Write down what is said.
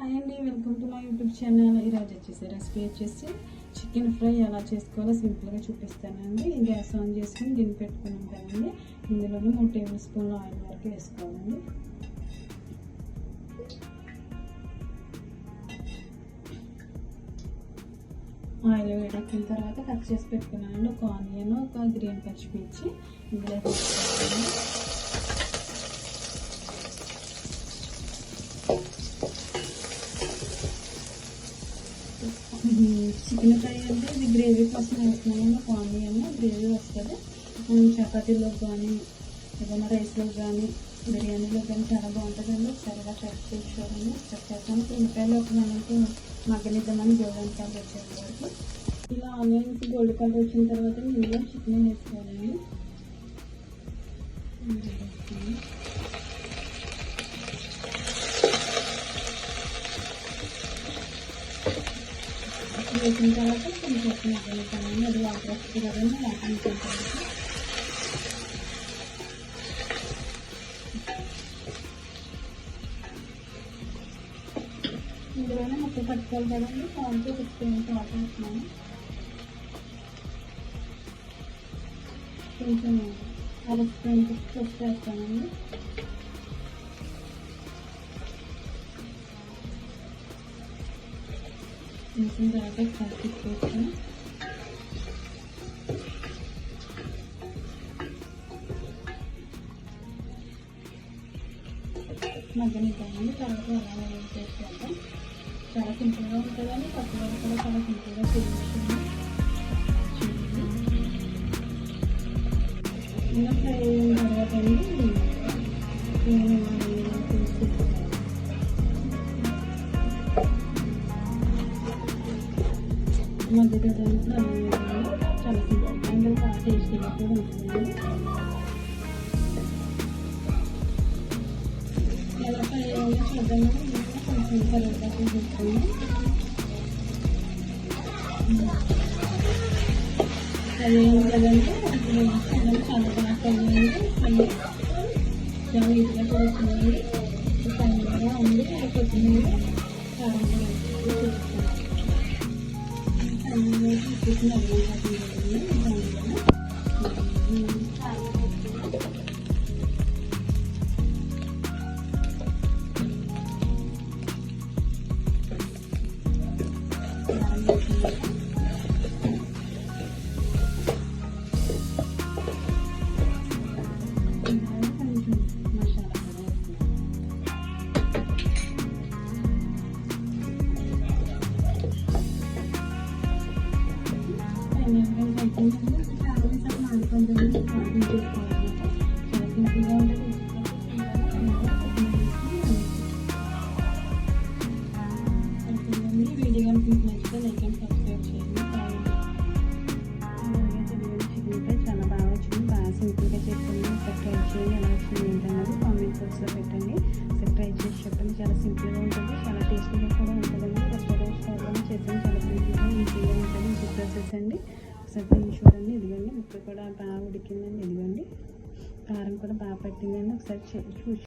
Hi అండి welcome to my YouTube channel. ఈరోజు వచ్చేసి రెసిపీ వచ్చేసి చికెన్ ఫ్రై ఎలా చేసుకోవాలో సింపుల్గా చూపిస్తానండి. గ్యాస్ ఆన్ చేసుకుని గిన్నె పెట్టుకున్నాం కదండి. ఇందులోనే మూడు టేబుల్ స్పూన్లు ఆయిల్ వరకు వేసుకోవాలండి. ఆయిల్ వేడెక్కిన తర్వాత కట్ చేసి పెట్టుకున్నానండి. ఒక ఆనియన్ ఒక గ్రీన్ పచ్చిమిర్చి ఇందులో చికెన్ ఫ్రై అంటే ఇది గ్రేవీ కోసం వేస్తున్నాము కానీ ఏమో గ్రేవీ వస్తుంది. మనం చపాతీలో కానీ ఏదైనా రైస్లో కానీ బిర్యానీలో కానీ చాలా బాగుంటుందండి ఒకసారి ఇలా ట్రై చేసి చూడండి. చేస్తాను చేద్దాం ఉల్లిపాయలు ఒక మనకి మగ్గనిద్దామని గోల్డెన్ కలర్ వచ్చేది వరకు ఇలా ఆనియన్స్ గోల్డ్ కలర్ వచ్చిన తర్వాత ఇందులో చికెన్ వేసుకోవాలండి. వేసిన తర్వాత కొంచెం మగ్గనిద్దామండి అది వాటర్ వస్తుంది కదండి వాటర్ తర్వాత ఇందులోనే ముక్క పట్టుకోవాలి కదండి. దాంతో పెట్టుకుని వాటర్ వేస్తున్నాను కొంచెం అర స్పూన్ పసుపు వేస్తానండి వేసిన తర్వాత ఒకసారి తిప్పేసుకొని మగ్గనిద్దామండి తర్వాత అలానే ఏం చేసుకుంటాం చాలా సింపుల్గా ఉంటుందండి పక్కన కూడా చాలా సింపుల్గా చేయించుకుంది ఇంకా ఫ్రై మధ్య కూడా చాలా సింపుల్ అండ్ చాలా టేస్టీగా కూడా ఉంటుంది ఎలా ఫ్రై అయ్యాలో చూద్దాం కొంచెం కరివేపాకు వేసుకోండి ఫ్రై అయింది కదండి ఇప్పుడు చూడండి చాలా బాగా ఫ్రై అయింది ఫ్రై చాలా ఈజీగా కూడా వచ్చిందండి ఫైనల్గా ఉంది కొత్తిమీర కారం కూడా వేసి వీడియో కనుక నచ్చితే లైక్ అండ్ సబ్స్క్రైబ్ చేయండి చాలా బాగా వచ్చింది బాగా సింపుల్గా చెప్పండి ఒకసారి ట్రై చేయండి ఎలా వచ్చింది ఏంటన్నది కామెంట్ బాక్స్లో పెట్టండి ఒకసారి ట్రై చేసి చెప్పండి చాలా సింపుల్గా ఉంటుంది చాలా టేస్టీగా కూడా ఉంటుందండి రెస్టారెంట్ స్టైల్లో చేసాను చాలా సింపుల్గా ఈజీగా ఉంటుంది ఈజీ ఒకసారి తిని చూడండి ఇదిగండి ముక్క కూడా బాగా ఉడికిందండి ఇదిగండి. కారం కూడా బాగా పట్టిందండి ఒకసారి చూసి